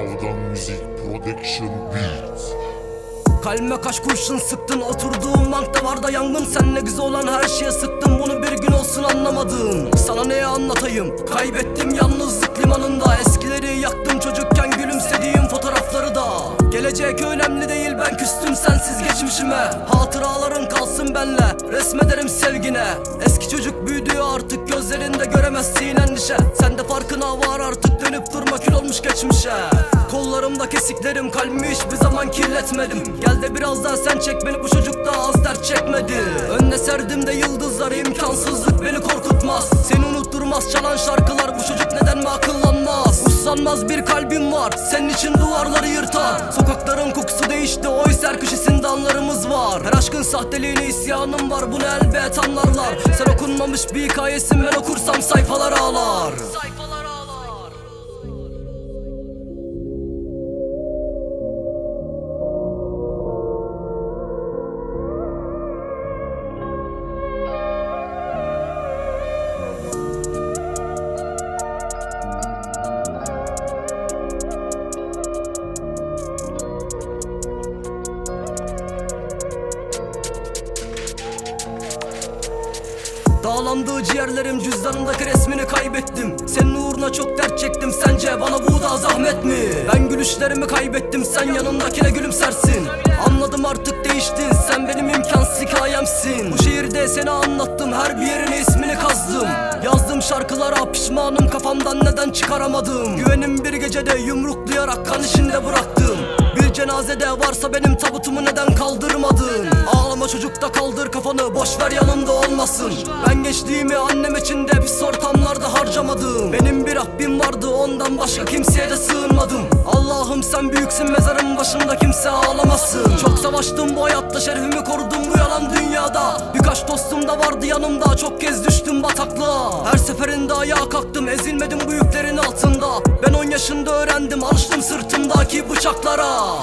Music Production Beat Kalbime kaç kurşun sıktın Oturduğum bankta var da yangın. Senle güzel olan her şeye sıktım Bunu bir gün olsun anlamadın Sana neye anlatayım? Kaybettim yalnızlık limanında küstüm sensiz geçmişime. Hatıraların kalsın benle. Resmederim sevgine. Eski çocuk büyüdü artık gözlerinde göremezsin endişe Sende farkına var artık dönüp durma kül olmuş geçmişe. Kollarımda kesiklerim kalbimi hiçbir zaman kirletmedim. Gel de biraz daha sen çek beni bu çocuk da az dert çekmedi. Önüne serdim de yıldızları imkansızlık beni korkutmaz. Seni unutturmaz çalan şarkılar bu çocuk neden mi akıllanmaz Uslanmaz bir kalbim var senin için duvarları yırtar. Sokakların kokusu değişti oysa her köşesinde anlarımız var. Her aşkın sahteliğine isyanım var bunu elbet anlarlar. Sen okunmamış bir hikayesin ben okursam Sayfalar ağlar Dağlandığı ciğerlerim cüzdanımdaki resmini kaybettim. Senin uğruna çok dert çektim. Sence bana bu da zahmet mi? Ben gülüşlerimi kaybettim. Sen yanındakine gülümsersin. Anladım artık değiştin sen benim imkansız hikayemsin. Bu şehirde seni anlattım. Her bir yerine ismini kazdım. Yazdığım şarkılara pişmanım. Kafamdan neden çıkaramadım? Güvenim bir gecede yumruklayarak kan içinde bıraktım cenazede varsa benim tabutumu neden kaldırmadın? Ağlama çocukta kaldır kafanı boş ver yanımda olmasın. Ben gençliğimi annem için de pis ortamlarda harcamadım. Benim bir Rabbim vardı ondan başka kimseye de sığınmadım. Allah'ım sen büyüksün mezarın başında kimse ağlamasın. Çok savaştım bu hayatta şerefimi korudum bu yalan dünyada. Birkaç dostum da vardı yanımda çok kez düştüm bataklığa. Her seferinde ayağa kalktım ezilmedim bu yüklerin altında. Ben 10 yaşında öğrendim. Alıştım sırtımdaki bıçaklara